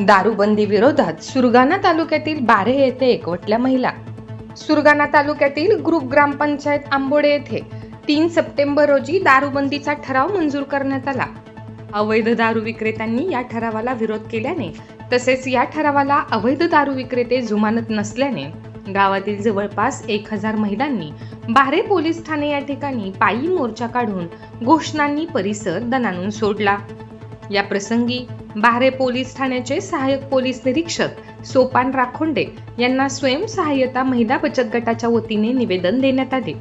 दारूबंदी विरोधात सुरगाणा तालुक्यातील बारे येथे एकवटल्या महिला. सुरगाणा तालुक्यातील ग्रुप ग्रामपंचायत आंबोडे येथे तीन सप्टेंबर रोजी दारूबंदीचा ठराव मंजूर करण्यात आला. अवैध दारू विक्रेत्यांनी या ठरावाला विरोध केल्याने तसेच या ठरावाला अवैध दारू विक्रेते जुमानत नसल्याने गावातील जवळपास एक हजार महिलांनी बारे पोलीस ठाणे या ठिकाणी पायी मोर्चा काढून घोषणांनी परिसर दणानून सोडला. या प्रसंगी बारे पोलीस ठाण्याचे सहाय्यक पोलीस निरीक्षक सोपान राखोंडे यांना स्वयंसहाय्यता महिला बचत गटाच्या वतीने निवेदन देण्यात आले.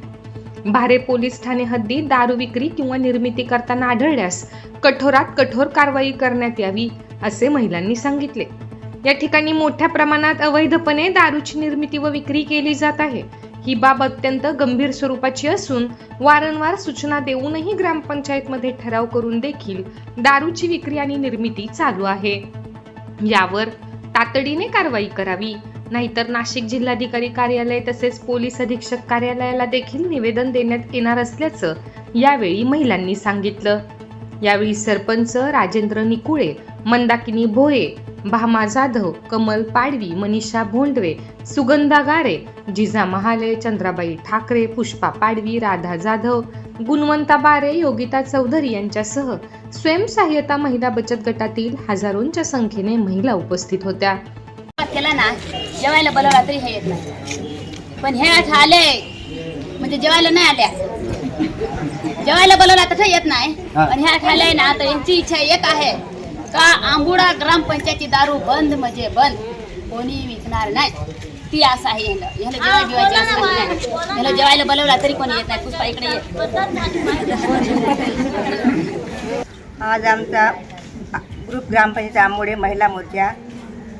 भारे पोलीस ठाणे हद्दी दारू विक्री किंवा निर्मिती करताना आढळल्यास कठोरात कठोर कारवाई करण्यात यावी असे महिलांनी सांगितले. या ठिकाणी मोठ्या प्रमाणात अवैधपणे दारूची निर्मिती व विक्री केली जात आहे. ही बाब अत्यंत गंभीर स्वरूपाची असून वारंवार सूचना देऊनही ग्रामपंचायतमध्ये ठराव करून देखील दारूची विक्री आणि निर्मिती चालू आहे. यावर तातडीने कारवाई करावी. नाहीतर नाशिक जिल्हाधिकारी कार्यालय तसेच पोलीस अधीक्षक कार्यालयाला देखील निवेदन देण्यात येणार असल्याचं यावेळी महिलांनी सांगितलं. यावेळी सरपंच राजेंद्र निकुळे मंदाकिनी भोये भामा जाधव कमल पाडवी मनीषा भोंडवे सुगंधा गारे जिजा महाले चंद्राबाई ठाकरे पुष्पा पाडवी राधा जाधव गुणवंता बारे योगिता चौधरी यांच्यासह स्वयंसहाय्यता महिला बचत गटातील हजारोंच्या संख्येने महिला उपस्थित होत्या. केला ना जेवायला बोलवला तरी हे येत नाही. पण हे आले. म्हणजे जेवायला नाही आल्या. जेवायला बोलवला तसं येत नाही. पण ह्या आले ना तर यांची इच्छा एक आहे. का आंबुडा ग्रामपंचायती दारू बंद म्हणजे बंद? कोणी विकणार नाही. ती आस आहे ह्याला ह्याला जेवाय जेवायची काही नाही. ह्याला जेवायला बोलवला तरी कोणी येत नाही. पुष्पा इकडे ये. आज आमचा ग्रुप ग्रामपंचायत आंबोडे महिला मोर्चा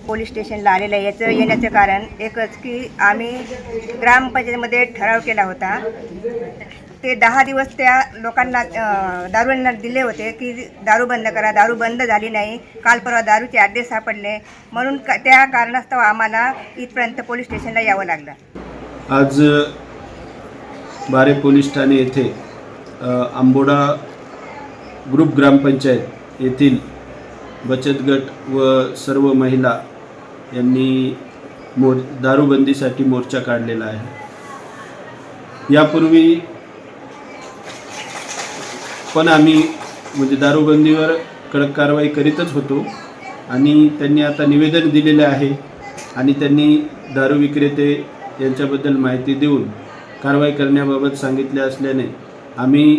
पोलीस स्टेशनला आलेला आहे. याचं येण्याचं कारण एकच की आम्ही ग्रामपंचायतीमध्ये ठराव केला होता ते दहा दिवस त्या लोकांना दारूंना दिले होते की दारू बंद करा दारू बंद झाली नाही काल परवा दारूचे अड्डे सापडले. म्हणून का त्या कारणास्तव आम्हाला इथपर्यंत पोलीस स्टेशनला यावं लागलं. आज बारे पोलीस ठाणे येथे आंबोडा ग्रुप ग्रामपंचायत येथील बचत गट व सर्व महिला यांनी मोर दारूबंदीसाठी मोर्चा काढलेला आहे. यापूर्वी पण आम्ही म्हणजे दारूबंदीवर कडक कारवाई करीतच होतो आणि त्यांनी आता निवेदन दिलेले आहे आणि त्यांनी दारू विक्रेते यांच्याबद्दल माहिती देऊन कारवाई करण्याबाबत सांगितले असल्याने आम्ही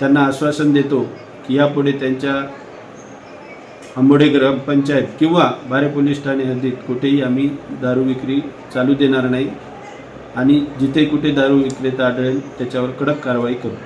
त्यांना आश्वासन देतो की यापुढे त्यांच्या आंबोडे ग्रामपंचायत किंवा बारे पोलीस ठाणे हद्दीत कुठेही आम्ही दारू विक्री चालू देणार नाही आणि जिथे कुठे दारू विक्रेता आढळेल त्याच्यावर कडक कारवाई करू.